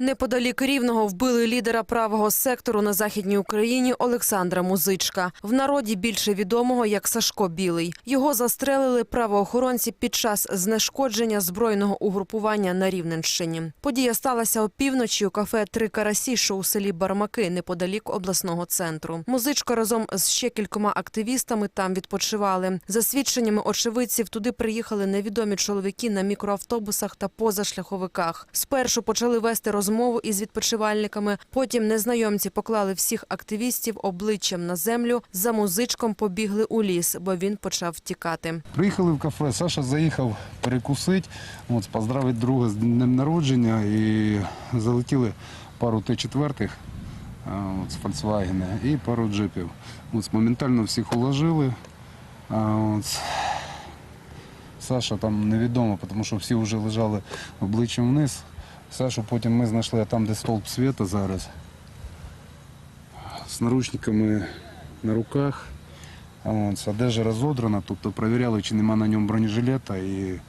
Неподалік Рівного вбили лідера правого сектору на Західній Україні Олександра Музичка. В народі більше відомого як Сашко Білий. Його застрелили правоохоронці під час знешкодження збройного угрупування на Рівненщині. Подія сталася опівночі у кафе «Три карасі», що у селі Бармаки, неподалік обласного центру. Музичко разом з ще кількома активістами там відпочивали. За свідченнями очевидців, туди приїхали невідомі чоловіки на мікроавтобусах та позашляховиках. Спершу почали вести розмову із відпочивальниками. Потім незнайомці поклали всіх активістів обличчям на землю. За музичком побігли у ліс, бо він почав втікати. Приїхали в кафе, Саша заїхав перекусити, от, поздравити друга з днем народження і залетіли пару Т-4 от, з Volkswagen і пару джипів. От, моментально всіх уложили. От, Саша там невідомо, тому що всі вже лежали обличчям вниз. Сашу потім ми знайшли там, де столб світа зараз. З наручниками на руках. А одежа розодрана, тобто перевіряли, чи нема на ньому бронежилета і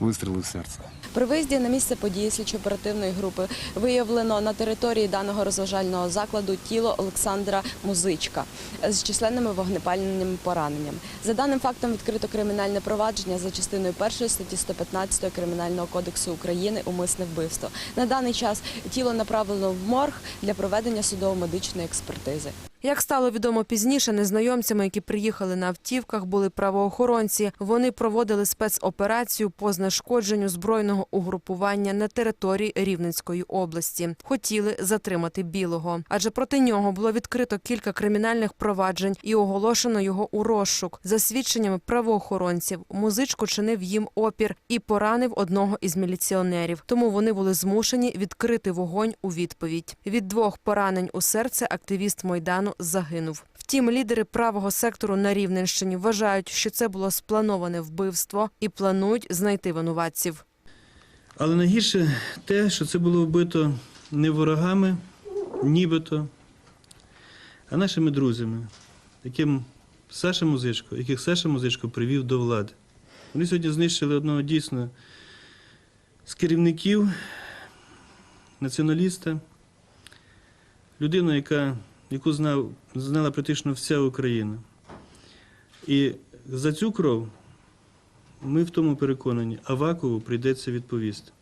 вистріли в серце. При виїзді на місце події слідчо-оперативної групи виявлено на території даного розважального закладу тіло Олександра Музичка з численними вогнепальними пораненнями. За даним фактом відкрито кримінальне провадження за частиною 1 статті 115 Кримінального кодексу України умисне вбивство. На даний час тіло направлено в морг для проведення судово-медичної експертизи. Як стало відомо пізніше, незнайомцями, які приїхали на автівках, були правоохоронці. Вони проводили спецоперацію по знешкодженню збройного угрупування на території Рівненської області. Хотіли затримати білого, адже проти нього було відкрито кілька кримінальних проваджень і оголошено його у розшук. За свідченнями правоохоронців, музичко чинив їм опір і поранив одного із міліціонерів. Тому вони були змушені відкрити вогонь у відповідь. Від двох поранень у серце активіст майдану загинув. Втім, лідери правого сектору на Рівненщині вважають, що це було сплановане вбивство і планують знайти винуватців. Але найгірше те, що це було вбито не ворогами, нібито, а нашими друзями, яким Саша Музичко, яких Саша Музичко привів до влади. Вони сьогодні знищили одного дійсно з керівників, націоналіста, людину, яка, яку знав, знала практично вся Україна. І за цю кров ми в тому переконані, Авакову прийдеться відповісти.